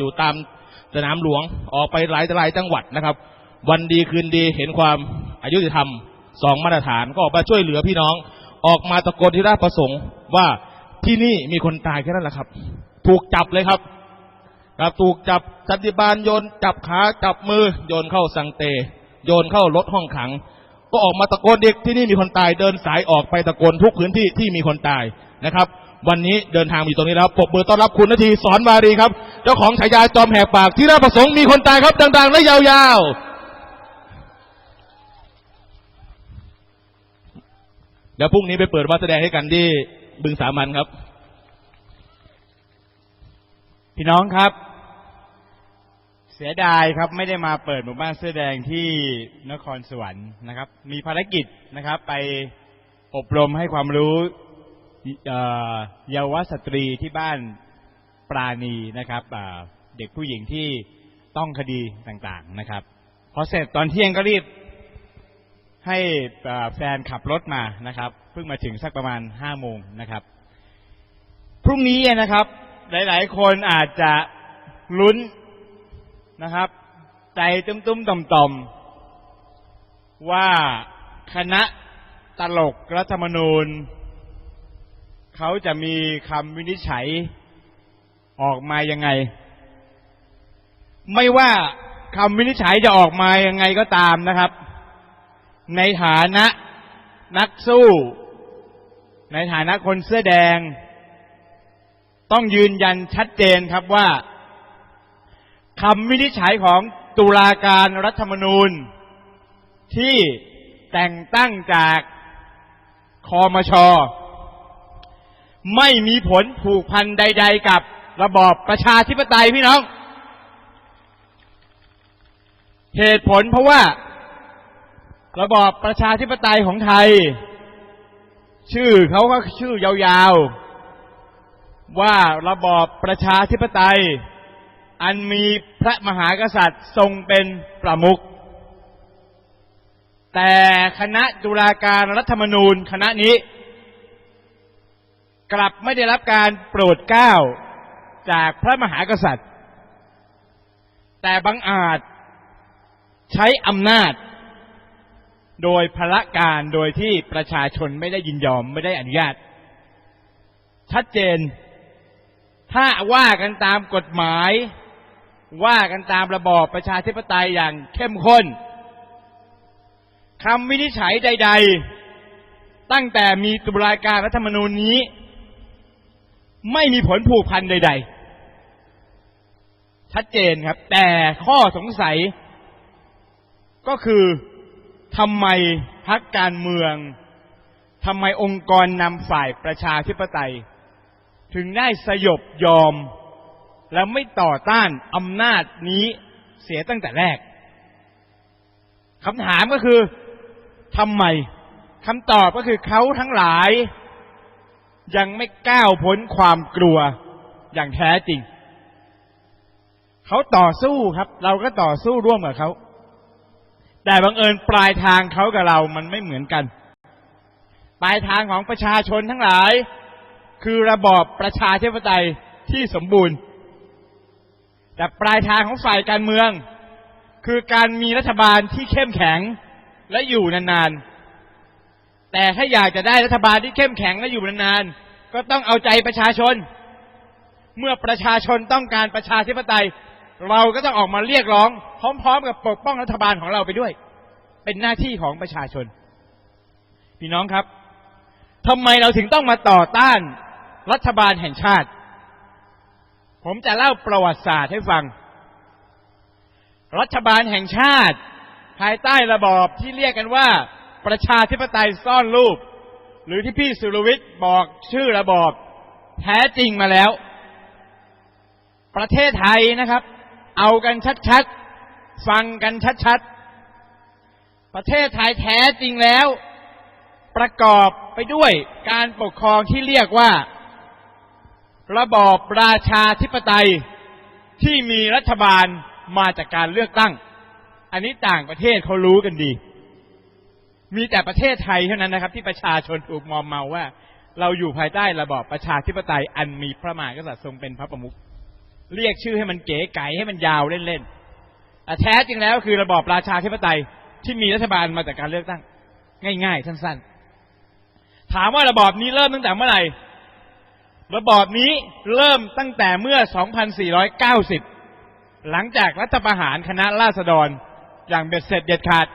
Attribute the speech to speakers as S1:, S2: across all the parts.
S1: อยู่ตามสนามหลวงออกไปหลายหลายจังหวัดนะครับ วันดีคืนดีเห็นความอายุติธรรมสองมาตรฐานก็ออกมาช่วยเหลือพี่น้อง ออกมาตะโกนที่ราชประสงค์ว่าที่นี่มีคนตายแค่นั้นแหละครับ ถูกจับเลยครับครับถูกจับสันติบาลโยนจับขาจับมือโยนเข้าสังเต โยนเข้ารถห้องขัง ก็ออกมาตะโกนเด็กที่นี่มีคนตายเดินสายออกไปตะโกนทุกพื้นที่ที่มีคนตายนะครับ วันนี้เดินทางมาอยู่ตรงนี้แล้วปรบมือต้อนรับคุณนาทีสอนวารีครับ เจ้าของฉายาจอมแหกปากที่ราชประสงค์มีคนตายครับดังๆและยาวๆเดี๋ยวพรุ่งนี้ไปเปิดวัดแสดงให้กันที่บึงสามันครับ
S2: พี่น้องครับ เสียดายครับไม่ได้มาเปิดหมู่บ้านเสื้อแดงที่นครสวรรค์นะครับ มีภารกิจนะครับ ไปอบรมให้ความรู้ เยาวสตรีที่บ้านปราณีนะครับเด็กผู้หญิงที่ต้องคดีต่างๆนะครับพอเสร็จตอนเที่ยงก็รีบให้แฟนขับรถมานะครับ เพิ่งมาถึงสักประมาณห้าโมงนะครับ พรุ่งนี้นะครับ หลายๆ คนอาจจะลุ้นนะครับ ใจตุ้มๆต่อมๆว่าคณะตลกรัฐธรรมนูญ เขาจะมีคำวินิจฉัยออกมายังไง ไม่ว่าคำวินิจฉัยจะออกมายังไงก็ตามนะครับ ในฐานะนักสู้ ในฐานะคนเสื้อแดง ต้องยืนยันชัดเจนครับว่าคำวินิจฉัยของตุลาการรัฐธรรมนูญ ที่แต่งตั้งจากคอมช ไม่มีผลผูกพันใด ๆ กับระบอบประชาธิปไตยพี่น้อง เหตุผลเพราะว่า ระบอบประชาธิปไตยของไทย ชื่อเขาก็ชื่อยาวๆ ว่าระบอบประชาธิปไตย อันมีพระมหากษัตริย์ทรงเป็นประมุขแต่คณะตุลาการรัฐธรรมนูญคณะนี้ กลับไม่ได้รับการโปรดเกล้าจากพระมหากษัตริย์ แต่บังอาจใช้อำนาจ โดยพละการโดยที่ประชาชนไม่ได้ยินยอมไม่ได้อนุญาต ชัดเจน ถ้าว่ากันตามกฎหมาย ว่ากันตามระบอบประชาธิปไตยอย่างเข้มข้นคำวินิจฉัยใด ๆ ตั้งแต่มีตุลาการรัฐธรรมนูญนี้ ไม่มีผลผูกพันใด ๆ ชัดเจนครับ แต่ข้อสงสัย ก็คือทำไมพักการเมืองทำไมองค์กรนำฝ่ายประชาธิปไตย ถึงได้สยบยอม และไม่ต่อต้านอำนาจนี้เสียตั้งแต่แรกคำถามก็คือทำไมคำตอบก็คือเขาทั้งหลาย ยังไม่ก้าวพ้นความกลัวอย่างแท้จริง เขาต่อสู้ครับ เราก็ต่อสู้ร่วมกับเขา แต่บังเอิญปลายทางเขากับเรามันไม่เหมือนกัน ปลายทางของประชาชนทั้งหลาย คือระบอบประชาธิปไตยที่สมบูรณ์ แต่ปลายทางของฝ่ายการเมือง คือการมีรัฐบาลที่เข้มแข็งและอยู่นานๆ แต่ถ้าอยากจะได้รัฐบาลที่เข้มแข็งและอยู่นานๆ ก็ต้องเอาใจประชาชน เมื่อประชาชนต้องการประชาธิปไตย เราก็ต้องออกมาเรียกร้อง พร้อมๆ กับปกป้องรัฐบาลของเราไปด้วย เป็นหน้าที่ของประชาชน พี่น้องครับทำไมเราถึงต้องมาต่อต้านรัฐบาลแห่งชาติ ผมจะเล่าประวัติศาสตร์ให้ฟัง รัฐบาลแห่งชาติ ภายใต้ระบอบที่เรียกกันว่า ประชาธิปไตยซ่อนรูป หรือที่พี่สุรวิทย์บอกชื่อระบอบแท้จริงมาแล้ว ประเทศไทยนะครับ เอากันชัดๆ ฟังกันชัดๆ ประเทศไทยแท้จริงแล้ว ประกอบไปด้วยการปกครองที่เรียกว่า ระบอบราชาธิปไตยที่มีรัฐบาลมาจากการเลือกตั้ง อันนี้ต่างประเทศเขารู้กันดี มีแต่ประเทศไทยเท่านั้นนะครับ ที่ประชาชนถูกมอมเมาว่า เราอยู่ภายใต้ระบอบประชาธิปไตยอันมีพระมหากษัตริย์ทรงเป็นพระประมุขเรียกชื่อให้มันเก๋ไก๋ให้มันยาวเล่นๆแต่แท้จริงแล้วคือระบอบราชาธิปไตยที่มีรัฐบาลมาจากการเลือกตั้ง ง่ายๆ สั้นๆ ถามว่าระบอบนี้เริ่มตั้งแต่เมื่อไหร่ ระบอบนี้เริ่มตั้งแต่เมื่อ 2490 หลังจากรัฐประหารคณะราษฎรอย่างเบ็ดเสร็จเด็ดขาด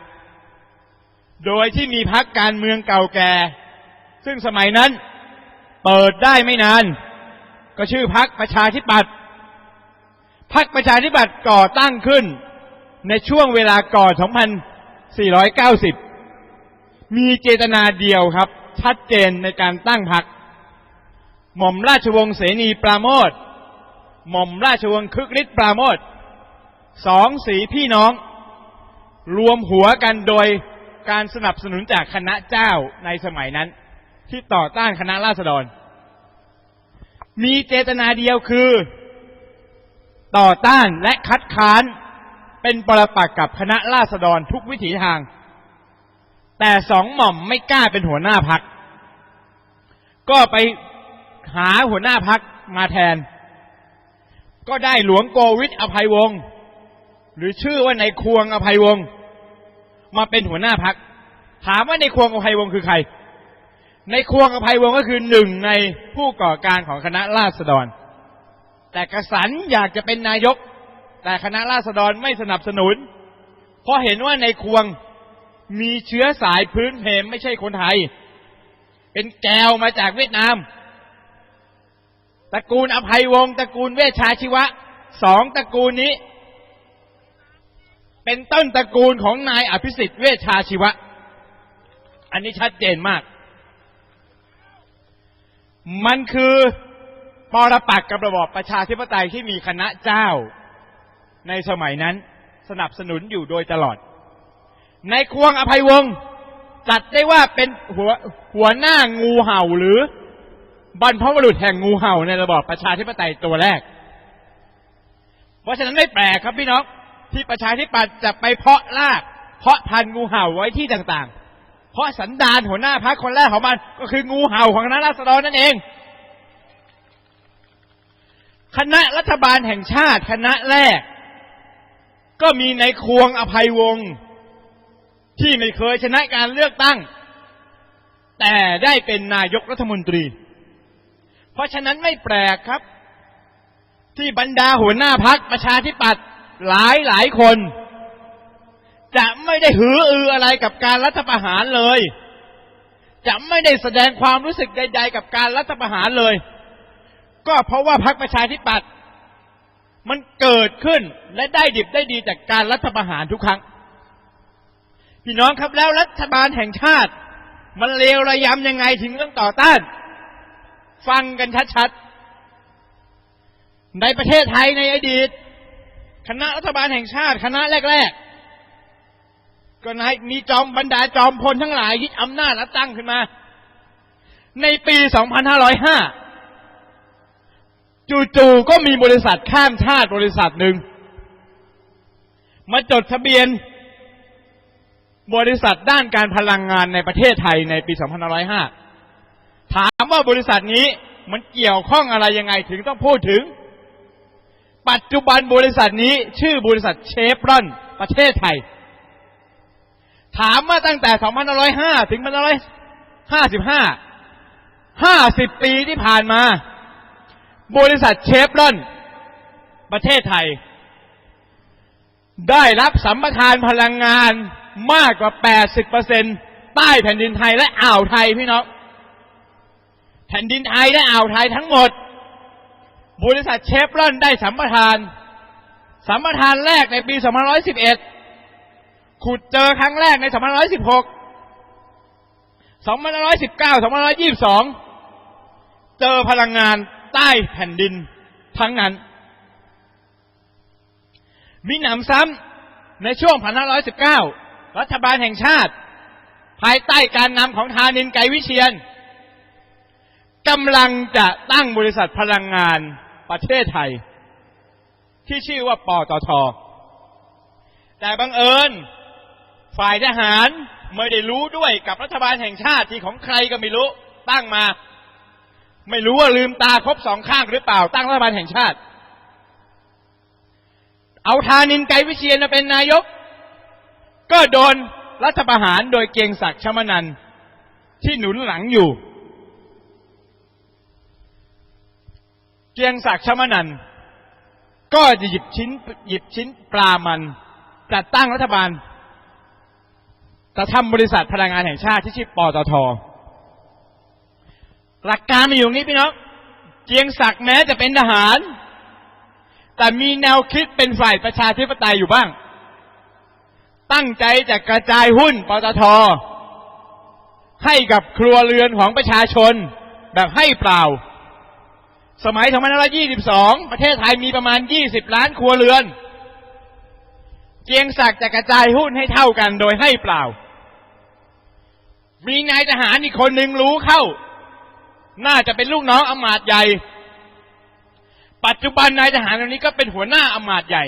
S2: โดยที่มีพักการเมืองเก่าแก่ ซึ่งสมัยนั้นเปิดได้ไม่นาน ก็ชื่อพักประชาธิปัตย์พักประชาธิปัตย์ก่อตั้งขึ้น ในช่วงเวลาก่อน 2490 มีเจตนาเดียวครับ ชัดเจนในการตั้งพัก หม่อมราชวงศ์เสนีปราโมทหม่อมราชวงศ์คึกฤทธิ์ปราโมทสองสีพี่น้อง รวมหัวกันโดย การสนับสนุนจากคณะเจ้าในสมัยนั้น ที่ต่อต้านคณะราษฎร มีเจตนาเดียวคือ ต่อต้านและคัดค้านเป็นปรปักษ์กับคณะราษฎรทุกวิถีทาง แต่สองหม่อมไม่กล้าเป็นหัวหน้าพัก ก็ไปหาหัวหน้าพักมาแทน ก็ได้หลวงโกวิทอภัยวงศ์หรือชื่อว่าในายควงอภัยวงศ์ มาเป็นหัวหน้าพัก ถามว่าในควงอภัยวงศ์คือใคร ในควงอภัยวงศ์ก็คือหนึ่งในผู้ก่อการของคณะราษฎร แต่กษันอยากจะเป็นนายก แต่คณะราษฎรไม่สนับสนุน เพราะเห็นว่าในควงมีเชื้อสายพื้นเพมไม่ใช่คนไทย เป็นแกวมาจากเวียดนามตระกูลอภัยวงศ์ตระกูลเวชชาชีวะสองตระกูลนี้ เป็นต้นตระกูลของนายอภิสิทธิ์เวชชาชีวะ อันนี้ชัดเจนมาก มันคือปรปักกับระบอบประชาธิปไตยที่มีคณะเจ้า ในสมัยนั้นสนับสนุนอยู่โดยตลอด ในควงอภัยวงศ์จัดได้ว่าเป็นหัวหัวหน้างูเห่าหรือบรรพบุรุษแห่งงูเห่าในระบอบประชาธิปไตยตัวแรก เพราะฉะนั้นไม่แปลกครับพี่น้อง ที่ประชาธิปัตย์จะไปเพาะลาก เพาะพันธุ์งูเห่าไว้ที่ต่างๆ เพราะสันดานหัวหน้าพรรคคนแรกของมันก็คืองูเห่าของคณะราษฎรนั่นเอง คณะรัฐบาลแห่งชาติคณะแรก ก็มีในควงอภัยวงศ์ที่ไม่เคยชนะการเลือกตั้ง แต่ได้เป็นนายกรัฐมนตรี เพราะฉะนั้นไม่แปลกครับ ที่บรรดาหัวหน้าพักประชาธิปัตย์ หลายหลายคน จะไม่ได้หืออืออะไรกับการรัฐประหารเลย จะไม่ได้แสดงความรู้สึกใด ๆ กับการรัฐประหารเลย ก็เพราะว่าพักประชาธิปัตย์มันเกิดขึ้นและได้ดิบได้ดีจากการรัฐประหารทุกครั้ง พี่น้องครับแล้วรัฐบาลแห่งชาติ มันเลวระยำยังไงถึงต้องต่อต้าน ฟังกันชัดๆในประเทศไทยในอดีต คณะรัฐบาลแห่งชาติคณะแรก ๆ ก็นายมีจอมบรรดาจอมพลทั้งหลายยึดอำนาจและตั้งขึ้นมา ในปี 2505 จู่ๆก็มีบริษัทข้ามชาติบริษัทหนึ่ง มาจดทะเบียน บริษัทด้านการพลังงานในประเทศไทยในปี 2505 ถามว่าบริษัทนี้มันเกี่ยวข้องอะไรยังไงถึงต้องพูดถึง ปัจจุบันบริษัทนี้ชื่อบริษัทเชฟรอนประเทศไทย ถามว่าตั้งแต่ 2505 ถึง 2555 50 ปีที่ผ่านมา บริษัทเชฟรอนประเทศไทย ได้รับสัมปทานพลังงานมากกว่า 80%ใต้แผ่นดินไทยและอ่าวไทยพี่น้อง แผ่นดินไทยและอ่าวไทยทั้งหมด บริษัทเชฟรอนได้สัมปทาน สัมปทานแรกในปี 2511 ขุดเจอครั้งแรกใน 2516 2519 2522 เจอพลังงานใต้แผ่นดินทั้งนั้น มีหนำซ้ำในช่วง2519 รัฐบาลแห่งชาติ ภายใต้การนำของธานินไกรวิเชียนกำลังจะตั้งบริษัทพลังงาน ประเทศไทย ที่ชื่อว่าปตท แต่บังเอิญ ฝ่ายทหารไม่ได้รู้ด้วยกับรัฐบาลแห่งชาติที่ของใครก็ไม่รู้ตั้งมา ไม่รู้ว่าลืมตาครบสองข้างหรือเปล่า ตั้งรัฐบาลแห่งชาติ เอาธานินไกรวิเชียนมาเป็นนายก ก็โดนรัฐประหารโดยเกียงศักดิ์ชมนันที่หนุนหลังอยู่ เกียงศักดิ์ชมนันก็จะหยิบชิ้นหยิบชิ้นปลามัน จัดตั้งรัฐบาลจะทำบริษัทพลังงานแห่งชาติที่ชื่อปตท หลักการมีอยู่งนี้พี่น้อง เกียงศักดิ์แม้จะเป็นทหาร แต่มีแนวคิดเป็นฝ่ายประชาธิปไตยอยู่บ้าง ตั้งใจจะกระจายหุ้นปตท ให้กับครัวเรือนของประชาชนแบบให้เปล่า สมัย2522 ประเทศไทยมีประมาณ 20 ล้านครัวเรือน เกียงศักดิ์จะกระจายหุ้นให้เท่ากันโดยให้เปล่า มีนายทหารอีกคนหนึ่งรู้เข้า น่าจะเป็นลูกน้องอมาตย์ใหญ่ ปัจจุบันนายทหารคนนี้ก็เป็นหัวหน้าอมาตย์ใหญ่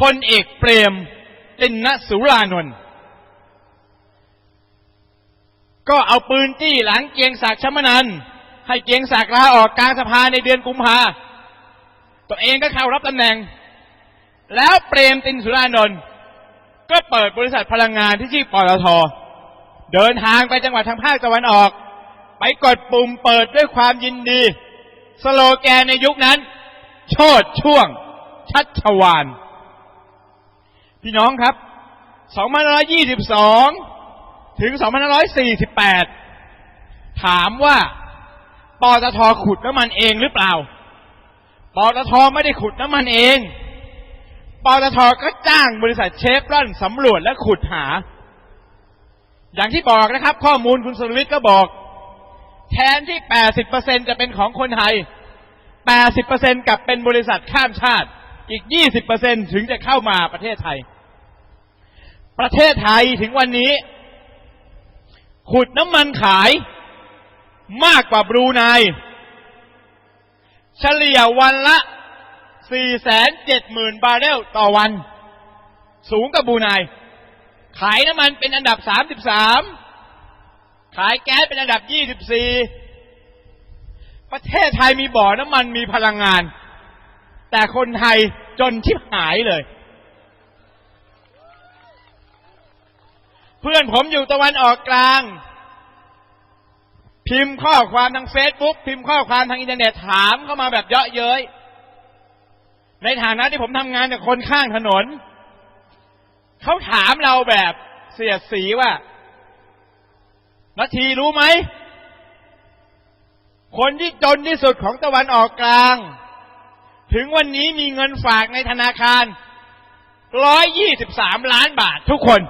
S2: พลเอกเปรมตินนสุรานนท์ก็เอาปืนจี้หลังเกียงศักดิ์ชมนันท์ ให้เกียงศักดิ์ลาออกกลางสภาในเดือนกุมภาตัวเองก็เข้ารับตำแหน่ง แล้วเปรมตินสุรานนท์ก็เปิดบริษัทพลังงานที่ชื่อปตทเดินทางไปจังหวัดทางภาคตะวันออก ไปกดปุ่มเปิดด้วยความยินดี สโลแกนในยุคนั้น โชดช่วง ชัชวาน พี่น้องครับ 2522 ถึง 2548 ถามว่า ปตทขุดน้ำมันเองหรือเปล่า ปตทไม่ได้ขุดน้ำมันเอง ปตทก็จ้างบริษัทเชฟรอนสำรวจและขุดหา อย่างที่บอกนะครับ ข้อมูลคุณสุรวิทย์ก็บอก แทนที่ 80%จะเป็นของคนไทย 80%กลับเป็นบริษัทข้ามชาติ อีก 20%ถึงจะเข้ามาประเทศไทย ประเทศไทยถึงวันนี้ ขุดน้ำมันขาย มากกว่าบรูไนเฉลี่ยวันละ 470,000 บาร์เรลต่อวัน สูงกว่าบรูไนขายน้ำมันเป็นอันดับ 33 ขายแก๊สเป็นอันดับ 24 ประเทศไทยมีบ่อน้ำมันมีพลังงาน แต่คนไทยจนชิบหายเลย เพื่อนผมอยู่ตะวันออกกลาง พิมพ์ข้อความทางเฟซบุ๊กพิมพ์ข้อความทางอินเทอร์เน็ตถามเข้ามาแบบเยอะเย้ยในฐานะที่ผมทำงานกับคนข้างถนน เขาถามเราแบบเสียดสีว่านาทีรู้ไหม คนที่จนที่สุดของตะวันออกกลาง ถึงวันนี้มีเงินฝากในธนาคาร123ล้านบาททุกคน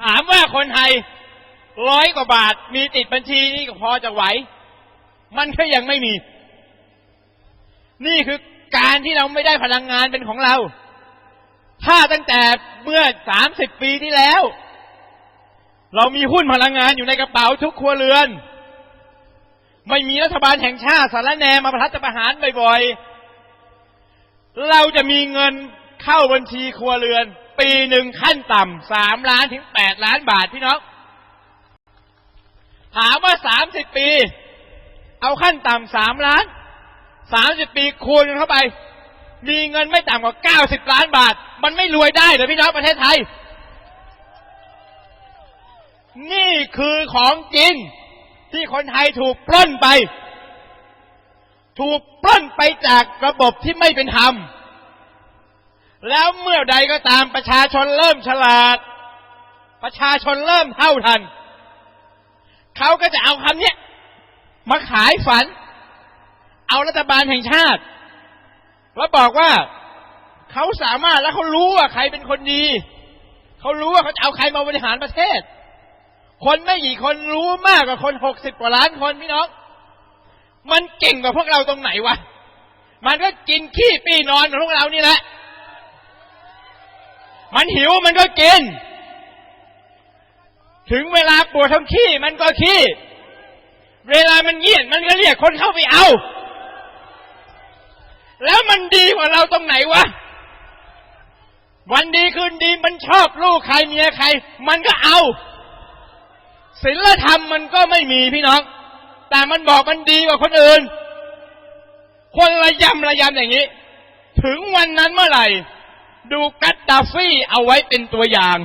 S2: ถามว่าคนไทย ร้อยกว่าบาท มีติดบัญชีนี่ก็พอจะไหว มันก็ยังไม่มี นี่คือการที่เราไม่ได้พลังงานเป็นของเรา ถ้าตั้งแต่เมื่อสามสิบปีที่แล้ว เรามีหุ้นพลังงานอยู่ในกระเป๋าทุกครัวเรือน ไม่มีรัฐบาลแห่งชาติสารแนมาประทัประหารบ่อยๆ เราจะมีเงินเข้าบัญชีครัวเรือน ปีหนึ่งขั้นต่ำสามล้านถึงแปดล้านบาทพี่น้อง ถามว่าสามสิบปี เอาขั้นต่ำสามล้านสามสิบปีคูณเข้าไป มีเงินไม่ต่ำกว่าเก้าสิบล้านบาท มันไม่รวยได้เหรอพี่น้องประเทศไทย นี่คือของจริงที่คนไทยถูกปล้นไป ถูกปล้นไปจากระบบที่ไม่เป็นธรรม แล้วเมื่อใดก็ตามประชาชนเริ่มฉลาด ประชาชนเริ่มเท่าทัน เขาก็จะเอาคำเนี้ยมาขายฝัน เอารัฐบาลแห่งชาติ แล้วบอกว่าเขาสามารถและเขารู้ว่าใครเป็นคนดี เขารู้ว่าเขาจะเอาใครมาบริหารประเทศ คนไม่กี่คนรู้มากกว่าคนหกสิบกว่าล้านคนพี่น้อง มันเก่งกว่าพวกเราตรงไหนวะ มันก็กินขี้ปีนอนของพวกเรานี่แหละ มันหิวมันก็กิน ถึงเวลาปวดท้องขี้มันก็ขี้ เวลามันเงียบมันก็เรียกคนเข้าไปเอา แล้วมันดีกว่าเราตรงไหนวะ วันดีคืนดีมันชอบลูกใครเมียใคร มันก็เอาศีลธรรมมันก็ไม่มีพี่น้อง แต่มันบอกมันดีกว่าคนอื่น คนระยำระยำอย่างนี้ ถึงวันนั้นเมื่อไหร่ ดูกัตดาฟี่เอาไว้เป็นตัวอย่าง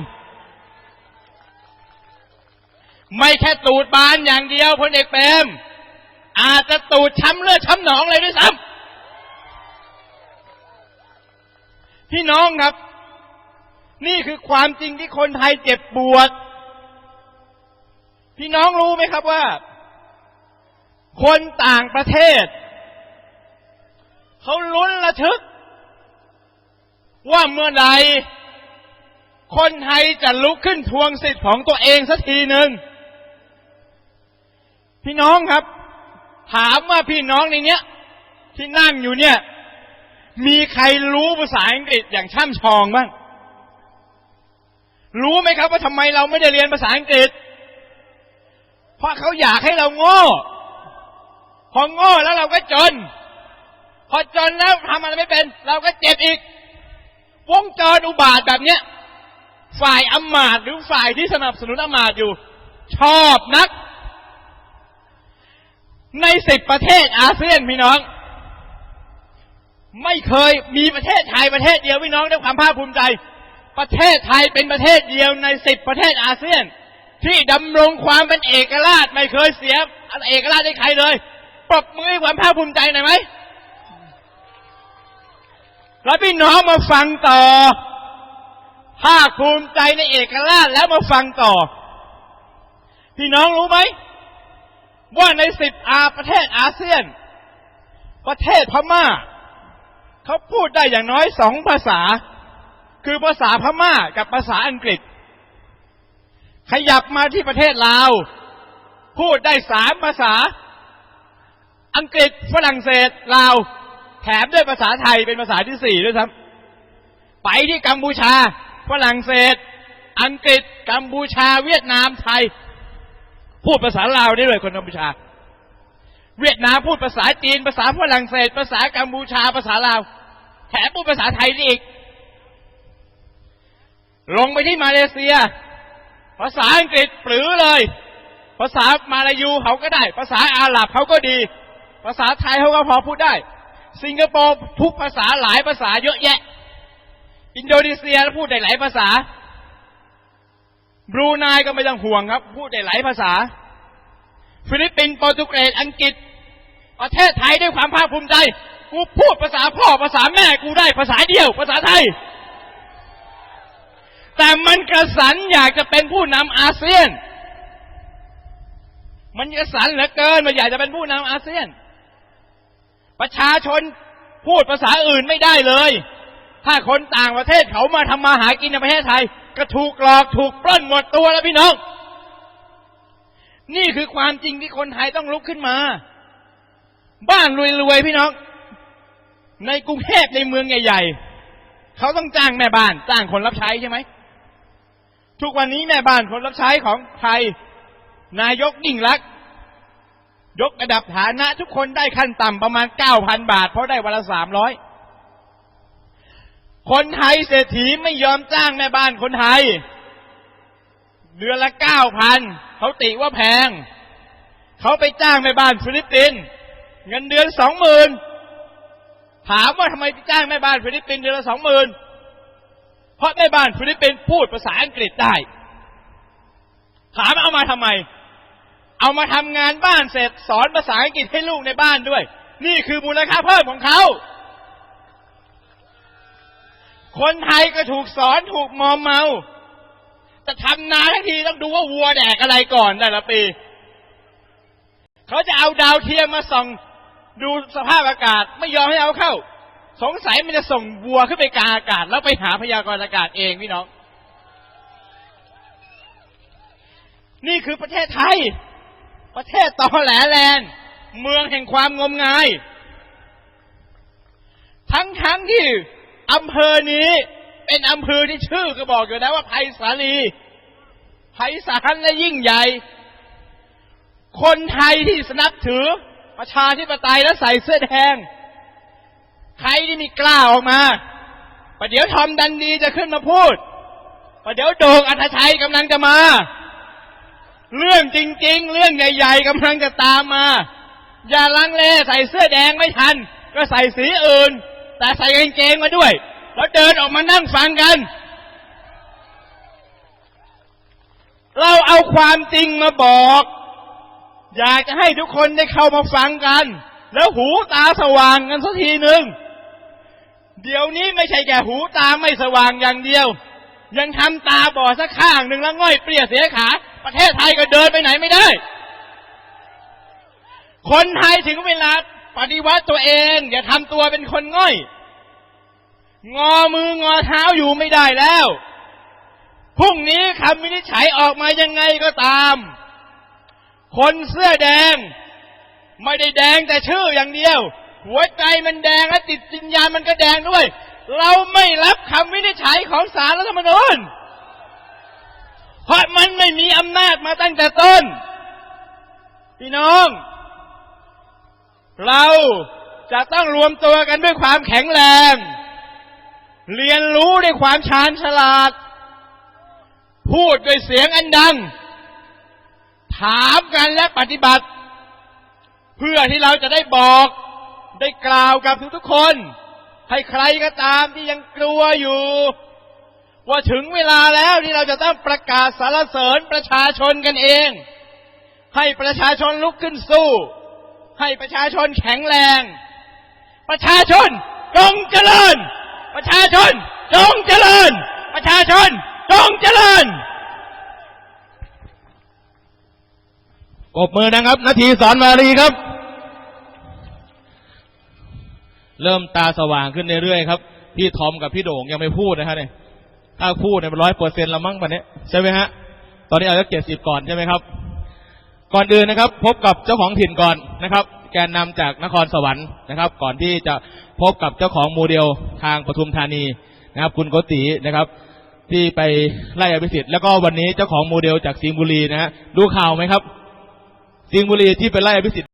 S2: ไม่แค่ตูดบานอย่างเดียวพลเอกเปรมอาจจะตูดช้ำเลือดช้ำหนองเลยด้วยซ้ำพี่น้องครับ นี่คือความจริงที่คนไทยเจ็บปวด พี่น้องรู้ไหมครับว่า คนต่างประเทศ เขาลุ้นระทึก ว่าเมื่อใดคนไทยจะลุกขึ้นทวงสิทธิ์ของตัวเองสักทีหนึ่ง พี่น้องครับ ถามว่าพี่น้องในเนี้ย ที่นั่งอยู่เนี่ย มีใครรู้ภาษาอังกฤษอย่างช่ำชองบ้าง รู้ไหมครับว่าทำไมเราไม่ได้เรียนภาษาอังกฤษ เพราะเขาอยากให้เราโง่ พอโง่แล้วเราก็จน พอจนแล้วทำอะไรไม่เป็น เราก็เจ็บอีก วงจรอุบาทแบบเนี้ยฝ่ายอำมาตย์หรือฝ่ายที่สนับสนุนอำมาตย์อยู่ ชอบนัก ในสิบประเทศอาเซียนพี่น้อง ไม่เคยมีประเทศไทยประเทศเดียวพี่น้องด้วยความภาคภูมิใจ ประเทศไทยเป็นประเทศเดียวในสิบประเทศอาเซียน ที่ดำรงความเป็นเอกราชไม่เคยเสียเอกราชให้ใครเลยปรบมือให้ความภาคภูมิใจหน่อยไหมแล้วพี่น้องมาฟังต่อ ภาคภูมิใจในเอกราชแล้วมาฟังต่อ พี่น้องรู้ไหม ว่าในสิบอาประเทศอาเซียน ประเทศพม่า เขาพูดได้อย่างน้อยสองภาษา คือภาษาพม่ากับภาษาอังกฤษ ขยับมาที่ประเทศลาว พูดได้สามภาษา อังกฤษฝรั่งเศสลาวแถมด้วยภาษาไทยเป็นภาษาที่สี่ด้วยซ้ำไปที่กัมพูชาฝรั่งเศส อังกฤษกัมพูชาเวียดนามไทย พูดภาษาลาวได้เลยคนกัมพูชา เวียดนามพูดภาษาจีน ภาษาฝรั่งเศส ภาษากัมพูชา ภาษาลาว แถมพูดภาษาไทยนี่อีก ลงไปที่มาเลเซีย ภาษาอังกฤษปรือเลย ภาษามาลายูเขาก็ได้ ภาษาอาหรับเขาก็ดี ภาษาไทยเขาก็พอพูดได้ สิงคโปร์ทุกภาษาหลายภาษาเยอะแยะ อินโดนีเซียพูดได้หลายภาษา บรูไนก็ไม่ต้องห่วงครับ พูดได้หลายภาษา ฟิลิปปินส์โปรตุเกสอังกฤษ ประเทศไทยด้วยความภาคภูมิใจ กูพูดภาษาพ่อภาษาแม่กูได้ภาษาเดียว ภาษาไทย แต่มันกระสันอยากจะเป็นผู้นำอาเซียน มันกระสันเหลือเกินมันอยากจะเป็นผู้นำอาเซียน ประชาชนพูดภาษาอื่นไม่ได้เลย ถ้าคนต่างประเทศเขามาทำมาหากินในประเทศไทย ก็ถูกหลอกถูกปล้นหมดตัวแล้วพี่น้อง นี่คือความจริงที่คนไทยต้องลุกขึ้นมา บ้านรวยๆพี่น้อง ในกรุงเทพในเมืองใหญ่ๆเขาต้องจ้างแม่บ้านจ้างคนรับใช้ใช่ไหมทุกวันนี้แม่บ้านคนรับใช้ของไทย นายกยิ่งรัก ยกระดับฐานะทุกคนได้ขั้นต่ำประมาณเก้าพันบาท เพราะได้วันละสามร้อย คนไทยเศรษฐีไม่ยอมจ้างแม่บ้านคนไทย เดือนละเก้าพันเขาติว่าแพง เขาไปจ้างแม่บ้านฟิลิปปินส์เงินเดือนสองหมื่นถามว่าทำไมจ้างแม่บ้านฟิลิปปินส์เดือนละสองหมื่นเพราะแม่บ้านฟิลิปปินส์พูดภาษาอังกฤษได้ ถามเอามาทำไม เอามาทำงานบ้านเสร็จสอนภาษาอังกฤษให้ลูกในบ้านด้วย นี่คือมูลค่าเพิ่มของเขา คนไทยก็ถูกสอนถูกมอมเมา จะทำนาทั้งทีต้องดูว่าวัวแดกอะไรก่อนแต่ละปี เขาจะเอาดาวเทียมมาส่องดูสภาพอากาศไม่ยอมให้เอาเข้า สงสัยมันจะส่งวัวขึ้นไปกลางอากาศ แล้วไปหาพยากรณ์อากาศเองพี่น้อง นี่คือประเทศไทย ประเทศตอแหลแลนเมืองแห่งความงมงาย ทั้งทั้งที่ อำเภอนี้เป็นอำเภอที่ชื่อก็บอกอยู่แล้วว่าไพศาลีไพศาลและยิ่งใหญ่ คนไทยที่สนับถือประชาธิปไตยและใส่เสื้อแดงใครที่มีกล้าออกมาประเดี๋ยวทอมดันดีจะขึ้นมาพูดประเดี๋ยวโด่งอัธชัยกำลังจะมา เรื่องจริง ๆ เรื่องใหญ่ ๆกำลังจะตามมา อย่าลังเลใส่เสื้อแดงไม่ทัน ก็ใส่สีอื่น แต่ใส่กางเกงมาด้วย แล้วเดินออกมานั่งฟังกัน เราเอาความจริงมาบอก อยากจะให้ทุกคนได้เข้ามาฟังกัน แล้วหูตาสว่างกันสักทีหนึ่งเดี๋ยวนี้ไม่ใช่แค่หูตาไม่สว่างอย่างเดียว ยังทำตาบอดสักข้างหนึ่งแล้วง่อยเปรี้ยเสียขา ประเทศไทยก็เดินไปไหนไม่ได้ คนไทยถึงเวลา ปฏิวัติตัวเอง อย่าทำตัวเป็นคนง่อย งอมืองอเท้าอยู่ไม่ได้แล้วพรุ่งนี้คำวินิจฉัยออกมายังไงก็ตาม คนเสื้อแดง ไม่ได้แดงแต่ชื่ออย่างเดียว หัวใจมันแดงและติดวิญญาณมันก็แดงด้วย เราไม่รับคำวินิจฉัยของศาลรัฐธรรมนูญเพราะมันไม่มีอำนาจมาตั้งแต่ต้น พี่น้อง เราจะต้องรวมตัวกันด้วยความแข็งแรง เรียนรู้ด้วยความชาญฉลาด พูดด้วยเสียงอันดัง ถามกันและปฏิบัติ เพื่อที่เราจะได้บอกได้กล่าวกับทุกๆคน ให้ใครก็ตามที่ยังกลัวอยู่ ว่าถึงเวลาแล้วที่เราจะต้องประกาศสารเสริญประชาชนกันเอง ให้ประชาชนลุกขึ้นสู้ ให้ประชาชนแข็งแรง ประชาชนจงเจริญ ประชาชนจงเจริญ ประชาชนจงเจริญ
S1: ปบมือนะครับ นาทีสอนมารีครับ เริ่มตาสว่างขึ้นเรื่อยๆครับ พี่ทอมกับพี่โด่งยังไม่พูดนะฮะเนี่ยถ้าพูดเนี่ยร้อยเปอร์เซ็นต์ละมั้งวันนี้ใช่ไหมฮะ ตอนนี้เอาสักเจ็ดสิบก่อนใช่ไหมครับ ก่อนอื่นนะครับ พบกับเจ้าของถิ่นก่อนนะครับ แกนนำจากนครสวรรค์นะครับ ก่อนที่จะพบกับเจ้าของโมเดลทางปทุมธานีนะครับ คุณโกตินะครับ ที่ไปไล่อภิสิทธิ์แล้วก็วันนี้เจ้าของโมเดลจากสิงห์บุรีนะฮะดูข่าวไหมครับ สิงห์บุรีที่ไปไล่อภิสิทธิ์